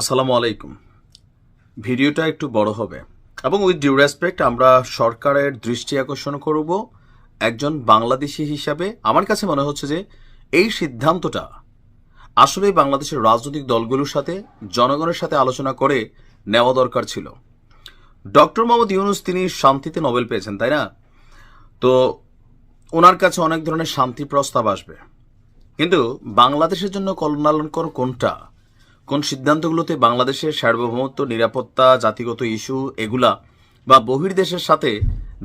আসসালামু আলাইকুম। ভিডিওটা একটু বড় হবে। এবং উইথ ডিউ রেসপেক্ট আমরা সরকারের দৃষ্টি আকর্ষণ করব একজন বাংলাদেশি হিসাবে। আমার কাছে মনে হচ্ছে যে এই সিদ্ধান্তটা আসলে বাংলাদেশের রাজনৈতিক দলগুলোর সাথে, জনগণের সাথে আলোচনা করে নেওয়া দরকার ছিল। ডক্টর মোহাম্মদ ইউনুস, তিনি শান্তিতে নোবেল পেয়েছেন, তাই না? তো ওনার কাছে অনেক ধরনের শান্তি প্রস্তাব আসবে। কিন্তু বাংলাদেশের জন্য কল্যাণকর কোনটা? কোন সিদ্ধান্তগুলোতে বাংলাদেশের সার্বভৌমত্ব, নিরাপত্তা, জাতিগত ইস্যু এগুলা বা বহির্দেশের সাথে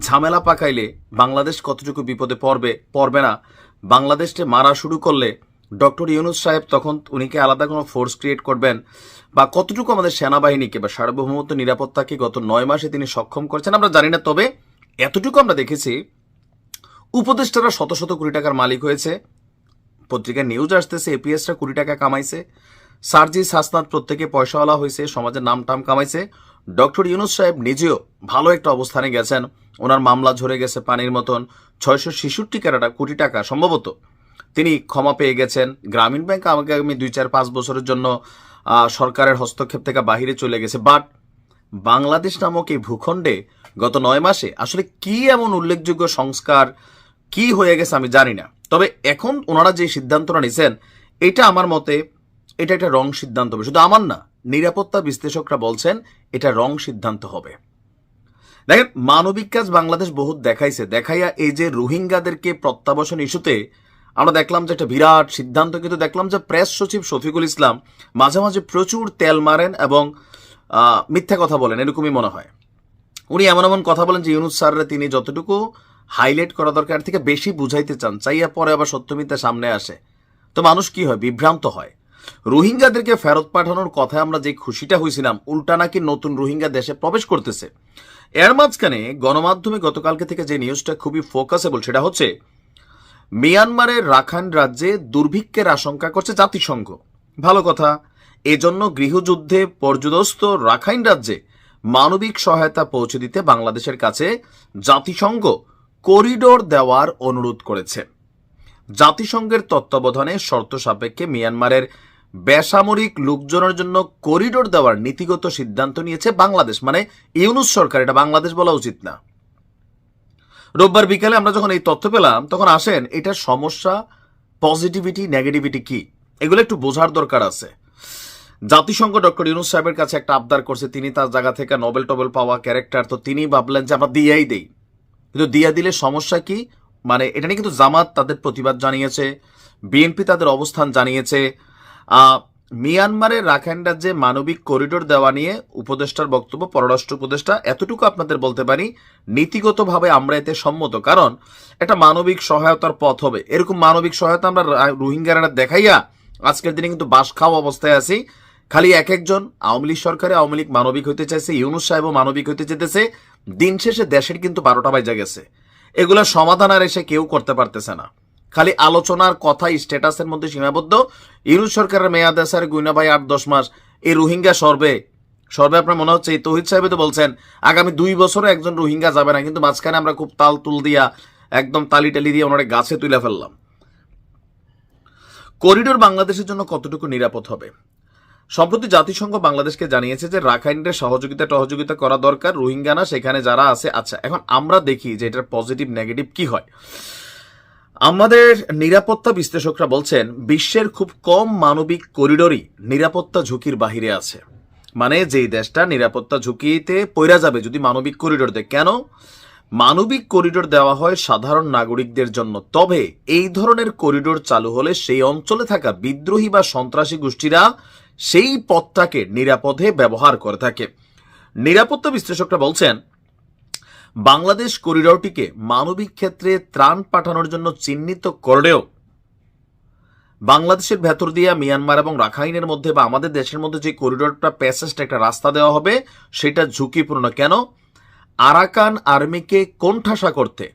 ঝামেলা পাকাইলে বাংলাদেশ কতটুকু বিপদে পড়বে পড়বে না? বাংলাদেশকে মারা শুরু করলে ডক্টর ইউনুস সাহেব তখন উনিকে আলাদা কোনো ফোর্স ক্রিয়েট করবেন বা কতটুকু আমাদের সেনাবাহিনীকে বা সার্বভৌমত্ব, নিরাপত্তাকে গত নয় মাসে তিনি সক্ষম করেছেন আমরা জানি না, তবে এতটুকু আমরা দেখেছি উপদেষ্টারা শত শত কোটি টাকার মালিক হয়েছে পত্রিকায় নিউজ আসতেছে এপিএসরা কোটি টাকা কামাইছে সার্জিস হাসনাত প্রত্যেকে পয়সাওয়ালা হয়েছে সমাজের নাম টাম কামাইছে। ডক্টর ইউনুস সাহেব নিজেও ভালো একটা অবস্থানে গেছেন। ওনার মামলা ঝরে গেছে পানির মতন। ছয়শো ছেষট্টি টাকা কোটি টাকা সম্ভবত। তিনি ক্ষমা পেয়ে গেছেন। গ্রামীণ ব্যাংক আমাকে আগামী দুই চার পাঁচ বছরের জন্য সরকারের হস্তক্ষেপ থেকে বাহিরে চলে গেছে। বাট বাংলাদেশ নামক এই ভূখণ্ডে গত নয় মাসে আসলে কি এমন উল্লেখযোগ্য সংস্কার, কি হয়ে গেছে আমি জানি না। তবে এখন ওনারা যে সিদ্ধান্তটা নিছেন, এটা আমার মতে এটা একটা রং সিদ্ধান্ত হবে। শুধু আমার না, নিরাপত্তা বিশ্লেষকরা বলছেন এটা রং সিদ্ধান্ত হবে। দেখেন, মানবিক কাজ বাংলাদেশ বহুত দেখাইছে। দেখাইয়া এই যে রোহিঙ্গাদেরকে প্রত্যাবাসন ইস্যুতে আমরা দেখলাম যে একটা বিরাট সিদ্ধান্ত, কিন্তু দেখলাম যে প্রেস সচিব শফিকুল ইসলাম মাঝে মাঝে প্রচুর তেল মারেন এবং মিথ্যা কথা বলেন, এরকমই মনে হয়। উনি এমন এমন কথা বলেন যে ইউনুস স্যাররা তিনি যতটুকু হাইলাইট করা দরকার থেকে বেশি বুঝাইতে চান। চাইয়া পরে আবার সত্যমিথ্যা সামনে আসে। তো মানুষ কি হয়? বিভ্রান্ত হয়। রোহিঙ্গাদেরকে ফেরত পাঠানোর কথায় আমরা যে খুশিটা হয়েছিলাম, উল্টা নাকি নতুন রোহিঙ্গা দেশে প্রবেশ করতেছে। এর মাঝখানে গণমাধ্যমে গতকালকে থেকে যে নিউজটা খুবই ফোকাসেবল সেটা হচ্ছে, মিয়ানমারের রাখাইন রাজ্যে দুর্ভিক্ষের আশঙ্কা করছে জাতিসংঘ। ভালো কথা, এজন্য গৃহযুদ্ধে পর্যদস্ত রাখাইন রাজ্যে মানবিক সহায়তা পৌঁছে দিতে বাংলাদেশের কাছে জাতিসংঘ করিডোর দেওয়ার অনুরোধ করেছে। জাতিসংঘের তত্ত্বাবধানে শর্ত সাপেক্ষে মিয়ানমারের বেসামরিক লোকজনের জন্য করিডোর দেওয়ার নীতিগত সিদ্ধান্ত নিয়েছে বাংলাদেশ। মানে ইউনুস সরকার, এটা বাংলাদেশ বলা উচিত না। রোববার বিকালে আমরা যখন এই তথ্য পেলাম, তখন আসেন, এটার সমস্যা পজিটিভিটি নেগেটিভিটি কি? এগুলো একটু বোঝার দরকার আছে। জাতিসংঘ ডক্টর ইউনুস সাহেবের কাছে একটা আবদার করছে, তিনি তার জায়গা থেকে নোবেল টোবেল পাওয়া ক্যারেক্টার, তো তিনি ভাবলেন যে আমরা দিয়েই দেই। কিন্তু দিয়া দিলে সমস্যা কি? মানে এটা নিয়ে কিন্তু জামাত তাদের প্রতিবাদ জানিয়েছে, বিএনপি তাদের অবস্থান জানিয়েছে মিয়ানমারের রাখাইন রাজ্যে মানবিক করিডোর দেওয়া নিয়ে উপদেষ্টার বক্তব্য পররাষ্ট্র উপদেষ্টা, এতটুকু আপনাদের বলতে পারি, নীতিগতভাবে আমরা এতে সম্মত। কারণ এটা মানবিক সহায়তার পথ হবে। এরকম মানবিক সহায়তা আমরা রোহিঙ্গারা দেখাইয়া আজকের দিনে কিন্তু বাস খাওয়া অবস্থায় আছি। খালি এক একজন, আওয়ামী লীগ সরকারে আওয়ামী লীগ মানবিক হইতে চাইছে, ইউনুস সাহেবও মানবিক হইতে চেতেছে দিন শেষে দেশের কিন্তু বারোটা বাজা গেছে। এগুলা সমাধান আর এসে কেউ করতে পারতেছে না। খালি আলোচনার কথা স্ট্যাটাসের মধ্যে সীমাবদ্ধ। ইউনুস সরকারের মেয়াদ আছে আর গুইনা ভাই আট, দশ মাস। এই রোহিঙ্গা সর্বে। সর্বে আপনার মনে হচ্ছে, এই তহিদ সাহেব তো বলছেন, আগামী দুই বছরে একজন রোহিঙ্গা যাবে না, কিন্তু মাঝখানে আমরা খুব তাল তুল দিয়া, একদম তালি টালি দিয়ে ওনারে গাছে তুলে ফেললাম। করিডোর বাংলাদেশের জন্য কতটুকু নিরাপদ হবে? সম্প্রতি জাতিসংঘ বাংলাদেশকে জানিয়েছে যে রাখাইনদের সহযোগিতা টহযোগিতা করা দরকার রোহিঙ্গা না সেখানে যারা আছে আচ্ছা এখন আমরা দেখি যে এটার পজিটিভ, নেগেটিভ কি হয়। আমাদের নিরাপত্তা বিশ্লেষকরা বলছেন, বিশ্বের খুব কম মানবিক করিডোরই নিরাপত্তা ঝুঁকির বাহিরে আছে। মানে যেই দেশটা নিরাপত্তা ঝুঁকিতে পইরা যাবে যদি মানবিক করিডোর দেয়। কেন? মানবিক করিডোর দেওয়া হয় সাধারণ নাগরিকদের জন্য। তবে এই ধরনের করিডোর চালু হলে সেই অঞ্চলে থাকা বিদ্রোহী বা সন্ত্রাসী গোষ্ঠীরা সেই পথটাকে নিরাপদে ব্যবহার করে থাকে। নিরাপত্তা বিশ্লেষকরা বলছেন বাংলাদেশ করিডোরটিকে মানবিক ক্ষেত্রে ত্রাণ পাঠানোর জন্য চিহ্নিত করলেও বাংলাদেশের ভেতর দিয়া মিয়ানমার এবং রাখাইনের মধ্যে বা আমাদের দেশের মধ্যে যে করিডোরটা, প্যাসেজটা একটা রাস্তা দেওয়া হবে, সেটা ঝুঁকিপূর্ণ। কেন? আরাকান আর্মিকে কোণঠাসা করতে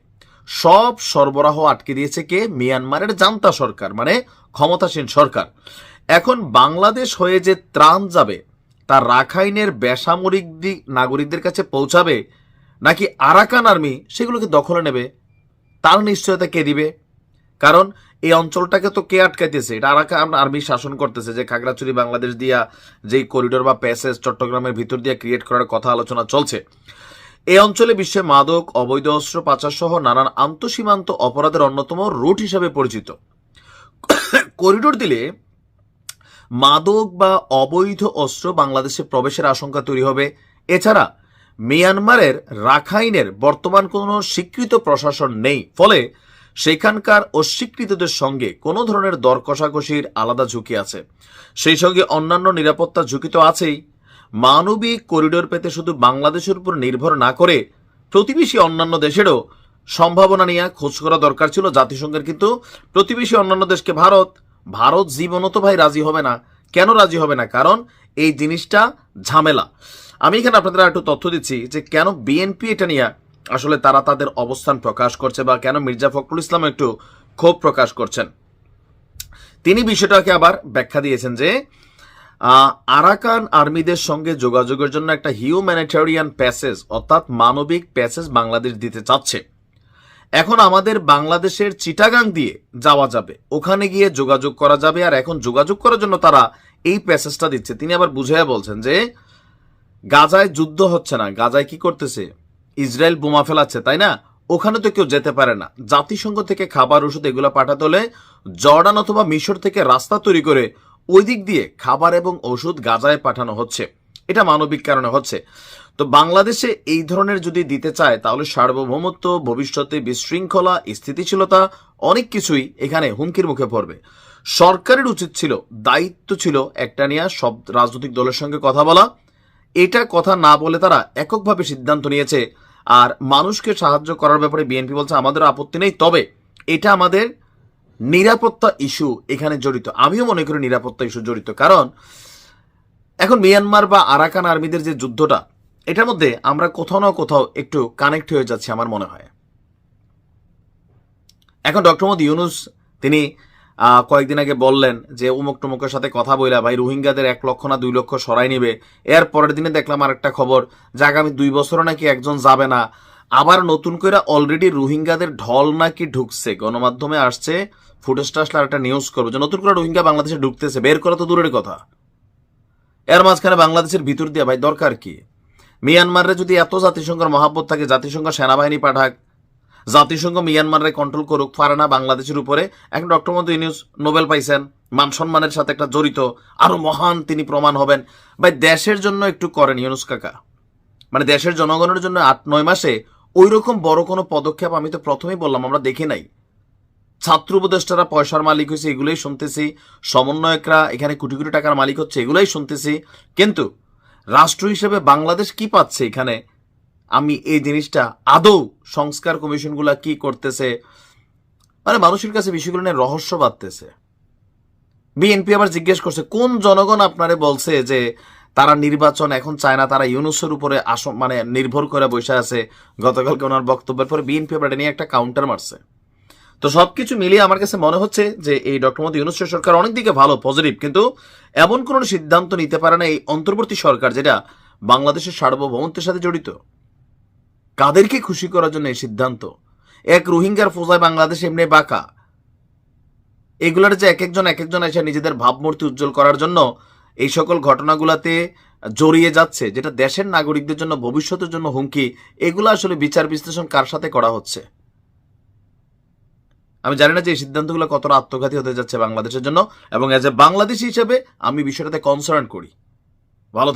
সব সরবরাহ আটকে দিয়েছে কে? মিয়ানমারের জান্তা সরকার মানে ক্ষমতাসীন সরকার। এখন বাংলাদেশ হয়ে যে ত্রাণ যাবে, তা রাখাইনের বেসামরিক দিক নাগরিকদের কাছে পৌঁছাবে নাকি আরাকান আর্মি সেগুলোকে দখলে নেবে? তার নিশ্চয়তা কে দিবে? কারণ এই অঞ্চলটাকে তো কে আটকাইতেছে? এটা আরাকান আর্মি শাসন করতেছে যে খাগড়াছড়ি, বাংলাদেশ দিয়া যেই করিডোর বা প্যাসেজ চট্টগ্রামের ভিতর দিয়ে ক্রিয়েট করার কথা আলোচনা চলছে। এই অঞ্চলে বিশ্বে মাদক, অবৈধ অস্ত্র পাচার সহ নানান আন্তঃসীমান্ত অপরাধের অন্যতম রুট হিসাবে পরিচিত। করিডোর দিলে মাদক বা অবৈধ অস্ত্র বাংলাদেশে প্রবেশের আশঙ্কা তৈরি হবে। এছাড়া মিয়ানমারের রাখাইনের বর্তমান কোনো স্বীকৃত প্রশাসন নেই। ফলে সেখানকার অস্বীকৃতদের সঙ্গে কোনো ধরনের দর কষাকষির আলাদা ঝুঁকি আছে। সেই সঙ্গে অন্যান্য নিরাপত্তা ঝুঁকি তো আছেই। মানবিক করিডোর পেতে শুধু বাংলাদেশের উপর নির্ভর না করে প্রতিবেশী অন্যান্য দেশেরও সম্ভাবনা নিয়ে খোঁজ করা দরকার ছিল জাতিসংঘের, কিন্তু প্রতিবেশী অন্যান্য দেশকে ভারত ভারত জীবনও তো ভাই রাজি হবে না। কেন রাজি হবে না? কারণ এই জিনিসটা ঝামেলা। আমি এখানে আপনাদের একটু তথ্য দিচ্ছি যে কেন বিএনপি এটা নিয়ে আসলে তারা তাদের অবস্থান প্রকাশ করছে বা কেন মির্জা ফখরুল ইসলাম একটু ক্ষোভ প্রকাশ করছেন। তিনি বিষয়টাকে আবার ব্যাখ্যা দিয়েছেন যে আরাকান আর্মিদের সঙ্গে যোগাযোগের জন্য একটা হিউম্যানিটেরিয়ান প্যাসেজ অর্থাৎ মানবিক প্যাসেজ বাংলাদেশ দিতে চাচ্ছে। এখন আমাদের বাংলাদেশের চিটাগাং দিয়ে যাওয়া যাবে, ওখানে গিয়ে যোগাযোগ করা যাবে, আর এখন যোগাযোগ করার জন্য তারা এই প্যাসেজটা দিচ্ছে। তিনি আবার বুঝাইয়া বলছেন যে গাজায় যুদ্ধ হচ্ছে না। গাজায় কি করতেছে? ইসরায়েল বোমা ফেলাচ্ছে, তাই না? ওখানে তো কেউ যেতে পারে না। জাতিসংঘ থেকে খাবার ওষুধ এগুলো পাঠাতে হলে জর্ডান অথবা মিশর থেকে রাস্তা তৈরি করে ওই দিক দিয়ে খাবার এবং ওষুধ গাজায় পাঠানো হচ্ছে। এটা মানবিক কারণে হচ্ছে। তো বাংলাদেশে এই ধরনের যদি দিতে চায়, তাহলে সার্বভৌমত্ব, ভবিষ্যতে বিশৃঙ্খলা, স্থিতিশীলতা, অনেক কিছুই এখানে হুমকির মুখে পড়বে। সরকারের উচিত ছিল, দায়িত্ব ছিল একটা নিয়ে সব রাজনৈতিক দলের সঙ্গে কথা বলা। এটা কথা না বলে তারা এককভাবে সিদ্ধান্ত নিয়েছে। আর মানুষকে সাহায্য করার ব্যাপারে বিএনপি বলছে আমাদের আপত্তি নেই। তবে এটা আমাদের নিরাপত্তা ইস্যু এখানে জড়িত। আমিও মনে করি নিরাপত্তা ইস্যু জড়িত। কারণ এখন মিয়ানমার বা আরাকান আর্মিদের যে যুদ্ধটা, এটার মধ্যে আমরা কোথাও না কোথাও একটু কানেক্ট হয়ে যাচ্ছি আমার মনে হয়। এখন ডক্টর মোদী ইউনুস, তিনি কয়েকদিন আগে বললেন যে উমুক টুমুকের সাথে কথা বইলা ভাই রোহিঙ্গাদের এক লক্ষ না দুই লক্ষ সরাই নিবে। এর পরের দিনে দেখলাম আর একটা খবর, যে আগামী দুই বছরও নাকি একজন যাবে না। আবার নতুন করে অলরেডি রোহিঙ্গাদের ঢল নাকি ঢুকছে। গণমাধ্যমে আসছে ফুটেজটা আসলে একটা নিউজ করব। যে নতুন করে রোহিঙ্গা বাংলাদেশে ঢুকতেছে, বের করা তো দূরের কথা। এর মাঝখানে বাংলাদেশের ভিতর দিয়ে ভাই দরকার কি? মিয়ানমারে যদি এত জাতিসংঘের মহাব্বত থাকে, জাতিসংঘ সেনাবাহিনী পাঠাক জাতিসংঘ মিয়ানমারে কন্ট্রোল করুক পারে না বাংলাদেশের উপরে। এখন ডক্টর মধ্যে ইউনিউস নোবেল পাইছেন। মান সম্মানের সাথে একটা জড়িত, আরও মহান তিনি প্রমাণ হবেন। ভাই, দেশের জন্য একটু করেন ইউনুস কাকা। মানে দেশের জনগণের জন্য আট, নয় মাসে ওই রকম বড় কোনো পদক্ষেপ আমি তো প্রথমেই বললাম, আমরা দেখি নাই। ছাত্র উপদেষ্টারা পয়সার মালিক হয়েছে, এগুলোই শুনতেছি। সমন্বয়করা এখানে কোটি কোটি টাকার মালিক হচ্ছে, এগুলোই শুনতেছি। কিন্তু রাষ্ট্র হিসেবে বাংলাদেশ কি পাচ্ছে এখানে? আমি এই জিনিসটা আদৌ সংস্কার কমিশনগুলা কি করতেছে? মানে মানুষের কাছে বিষয়গুলো নিয়ে রহস্য বাড়তেছে বিএনপি আবার জিজ্ঞেস করছে, কোন জনগণ আপনারে বলছে যে তারা নির্বাচন এখন চায় না, তারা ইউনুসের উপরে আস মানে নির্ভর করে বসে আছে? গতকালকে ওনার বক্তব্যের পরে বিএনপি আবার নিয়ে একটা কাউন্টার মারছে। তো সবকিছু মিলিয়ে আমার কাছে মনে হচ্ছে যে এই ডক্টর মোদী ইউনুস সরকার অনেক দিকে ভালো পজিটিভ কিন্তু এমন কোনো সিদ্ধান্ত নিতে পারে না এই অন্তর্বর্তী সরকার যেটা বাংলাদেশের সার্বভৌমত্বের সাথে জড়িত। কাদেরকে খুশি করার জন্য এই সিদ্ধান্ত? এক রোহিঙ্গার ফোজায় বাংলাদেশ এমনি বাঁকা। এগুলার যে এক একজন এক একজন এসে নিজেদের ভাবমূর্তি উজ্জ্বল করার জন্য এই সকল ঘটনাগুলাতে জড়িয়ে যাচ্ছে, যেটা দেশের নাগরিকদের জন্য, ভবিষ্যতের জন্য হুমকি, এগুলো আসলে বিচার বিশ্লেষণ কার সাথে করা হচ্ছে? আমি জানি না যে এই সিদ্ধান্তগুলো কতটা আত্মঘাতী হতে যাচ্ছে বাংলাদেশের জন্য, এবং এজ এ বাংলাদেশি হিসেবে আমি বিষয়টাতে কনসার্ন করি। ভালো